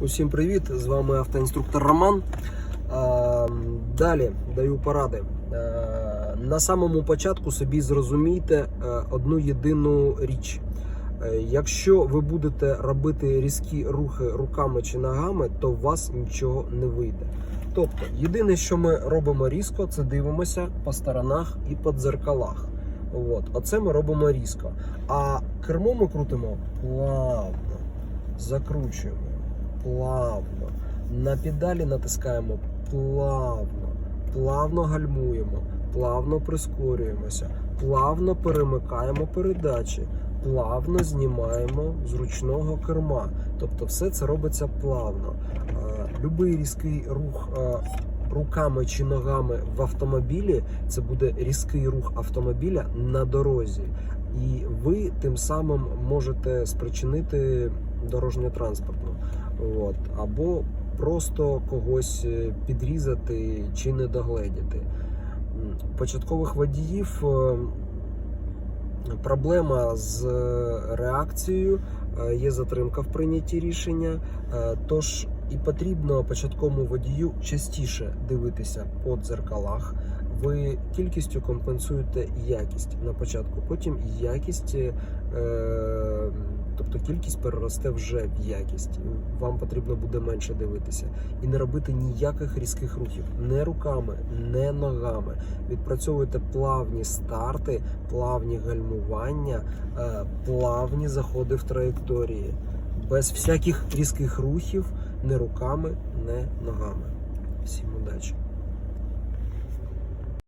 Усім привіт! З вами автоінструктор Роман. Далі даю поради. На самому початку собі зрозумійте е, одну єдину річ. Е, Якщо ви будете робити різкі рухи руками чи ногами, то у вас нічого не вийде. Тобто, єдине, що ми робимо різко, це дивимося по сторонах і по дзеркалах. От, оце ми робимо різко. А кермо ми крутимо плавно, закручуємо плавно. На педалі натискаємо плавно, плавно гальмуємо, плавно прискорюємося, плавно перемикаємо передачі, плавно знімаємо з ручного керма. Тобто все це робиться плавно. Е, Любий різкий рух. е, Руками чи ногами в автомобілі це буде різкий рух автомобіля на дорозі, і ви тим самим можете спричинити дорожньо-транспортну. От, або просто когось е, підрізати чи не догледіти. Початкових водіїв е, проблема з е, реакцією, є затримка в прийнятті рішення. Тож і потрібно початковому водію частіше дивитися по дзеркалах. Ви кількістю компенсуєте якість на початку, потім якість, тобто кількість переросте вже в якість. Вам потрібно буде менше дивитися і не робити ніяких різких рухів, не руками, не ногами. Відпрацьовуйте плавні старти, плавні гальмування, е, плавні заходи в траєкторії, без всяких різких рухів, не руками, не ногами. Всім удачі!